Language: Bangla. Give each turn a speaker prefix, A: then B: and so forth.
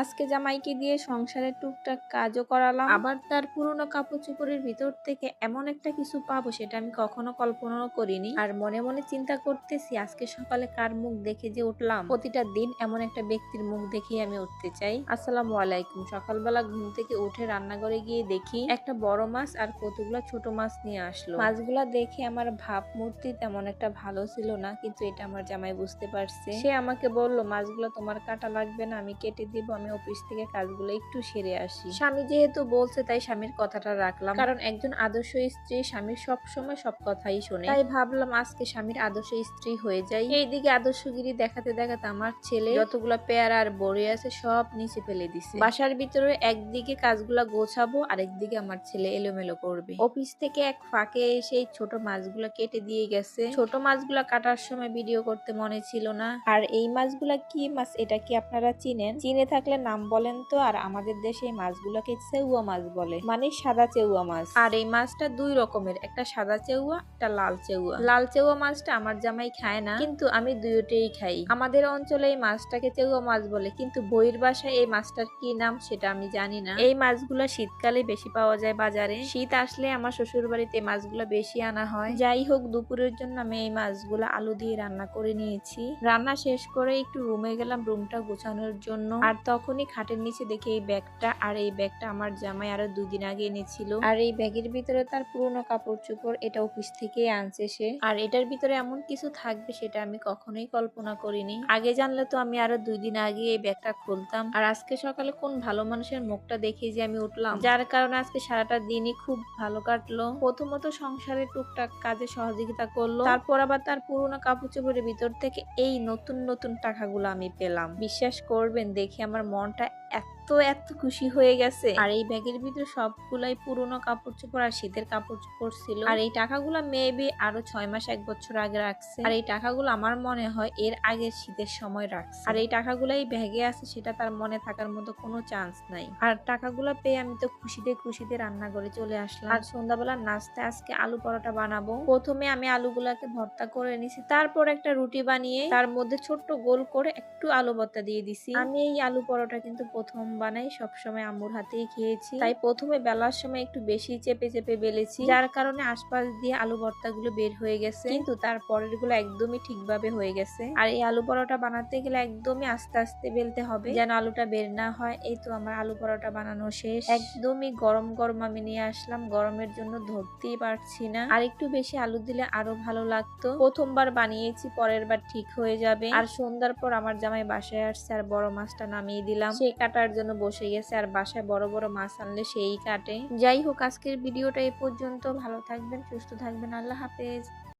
A: আজকে জামাইকে দিয়ে সংসারের টুকটাক কাজও করালাম। আবার তার পুরনো কাপড় চোপড়ের ভিতর থেকে এমন একটা কিছু পাবো সেটা আমি কখনো কল্পনাও করিনি। আর মনে মনে চিন্তা করতেছি, আজকে সকালে কার মুখ দেখে যে উঠলাম? প্রতিটা দিন এমন একটা ব্যক্তির মুখ দেখেই আমি উঠতে চাই। আসসালামু আলাইকুম। সকালবেলা ঘুম থেকে উঠে রান্নাঘরে গিয়ে দেখি, একটা বড় মাছ আর কতগুলো ছোট মাছ নিয়ে আসলো। মাছগুলা দেখে আমার ভাবমূর্তি তেমন একটা ভালো ছিল না, কিন্তু এটা আমার জামাই বুঝতে পারছে। সে আমাকে বলল, মাছগুলো তোমার কাটা লাগবে না, আমি কেটে দিব আমি অফিস থেকে কাজগুলো একটু সেরে আসি। স্বামী যেহেতু বলছে তাই স্বামীর কথাটা রাখলাম। কারণ একজন আদর্শ স্ত্রী স্বামীর সব সময় সব কথাই শোনে। তাই ভাবলাম আজকে স্বামীর আদর্শ স্ত্রী হয়ে যাই। এইদিকে আদর্শগিরি দেখাতে দেখাতে আমার ছেলে যতগুলো পেয়ারা আর বড়ি আছে সব নিচে ফেলে দিছে। বাসার ভিতরে একদিকে কাজগুলা গোছাবো আরেকদিকে আমার ছেলে এলোমেলো করবে। অফিস থেকে এক ফাঁকে এসে ছোট মাছগুলা কেটে দিয়ে গেছে। ছোট মাছগুলা কাটার সময় ভিডিও করতে মনে ছিল না। আর এই মাছগুলা কি মাছ এটা কি আপনারা চিনেন? চিনে থাকলে নাম বলেন তো, আর আমাদের দেশে এই মাছগুলোকে চেউয়া মাছ বলে। মানে সাদা চেউয়া মাছ। আর এই মাছটা দুই রকমের, একটা সাদা চেউয়া, একটা লাল চেউয়া। লাল চেউয়া মাছটা আমার জামাই খায় না, কিন্তু আমি দুইটাই খাই। আমাদের অঞ্চলে এই মাছটাকে চেউয়া মাছ বলে, কিন্তু বইয়ের বাসায় এই মাছটার কি নাম সেটা আমি জানি না। এই মাছগুলো শীতকালে বেশি পাওয়া যায় বাজারে। শীত আসলে আমার শ্বশুর বাড়িতে মাছগুলো বেশি আনা হয়। যাই হোক, দুপুরের জন্য আমি এই মাছগুলো আলু দিয়ে রান্না করে নিয়েছি। রান্না শেষ করে একটু রুমে গেলাম রুমটা গোছানোর জন্য। আর তখনই খাটের নিচে দেখি এই ব্যাগটা আর এই ব্যাগটা আমার জামাই আরও দুদিন আগে এনেছিল। আর এই ব্যাগের ভিতরে তার পুরনো কাপড় চোপড় এটা অফিস থেকে আনছে সে। আর এটার ভিতরে এমন কিছু থাকবে সেটা আমি কখনোই কল্পনা করিনি। আগে জানলে তো আমি আরও দুই দিন আগে এই ব্যাগটা খুলতাম। আর আজকে সকালে কোন ভালো মানুষের মুখটা দেখে যে আমি উঠলাম। যার কারণে আজকে সারাটা দিনই খুব ভালো কাটলো। প্রথমত সংসারের টুকটাক কাজে সহযোগিতা করল। তারপর আবার তার পুরনো কাপড় চোপড়ের ভিতর থেকে এই নতুন নতুন টাকাগুলো আমি পেলাম। বিশ্বাস করবেন দেখে আমার মনটা এত এত খুশি হয়ে গেছে। আর এই ব্যাগের ভিতরে সবগুলাই পুরনো কাপড় চোপড় আর শীতের কাপড় চোপড় ছিল। আর এই টাকাগুলো মেবি আরও ছয় মাস এক বছর আগে রাখছে। আর এই টাকাগুলো আমার মনে হয় এর আগে শীতের সময় রাখছে। আর এই টাকাগুলো এই ব্যাগে আছে সেটা তার মনে থাকার মতো কোনো চান্স নাই। আর টাকাগুলো পেয়ে আমি তো খুশিতে খুশিতে রান্না করে চলে আসলাম। আর সন্ধ্যাবেলা নাস্তে আজকে আলু পরোটা বানাবো। প্রথমে আমি আলুগুলাকে ভর্তা করে নিছি তারপর একটা রুটি বানিয়ে তার মধ্যে ছোট্ট গোল করে একটু আলু ভর্তা দিয়ে দিছি। আমি এই আলু পরোটা কিন্তু প্রথম বানাই সবসময় আম্মুর হাতেই খেয়েছি। তাই প্রথমে বেলার সময় একটু বেশি চেপে চেপে বেলেছি। যার কারণে আশপাশ দিয়ে আলু ভর্তাগুলো বের হয়ে গেছে। কিন্তু তার পরেরগুলো একদমই ঠিকভাবে হয়ে গেছে। আর এই আলু পরোটা বানাতে গেলে একদমই আস্তে আস্তে বেলতে হবে। যেন আলুটা বের না হয়, এই তো আমার আলু পরোটা বানানো শেষ। একদমই গরম গরম আমি নিয়ে আসলাম। গরমের জন্য ধরতেই পারছি না। আর একটু বেশি আলু দিলে আরও ভালো লাগতো। প্রথমবার বানিয়েছি পরের বার ঠিক হয়ে যাবে। আর সন্ধ্যার পর আমার জামাই বাসায় আসছে আর বড় মাছটা নামিয়ে দিলাম। সেই কাটার জন্য বসে গেছে আর বাসায় বড় বড় মাছ আনলে সেই কাটে। যাই হোক, আজকের ভিডিওটা এ পর্যন্ত। ভালো থাকবেন, সুস্থ থাকবেন। আল্লাহ হাফেজ।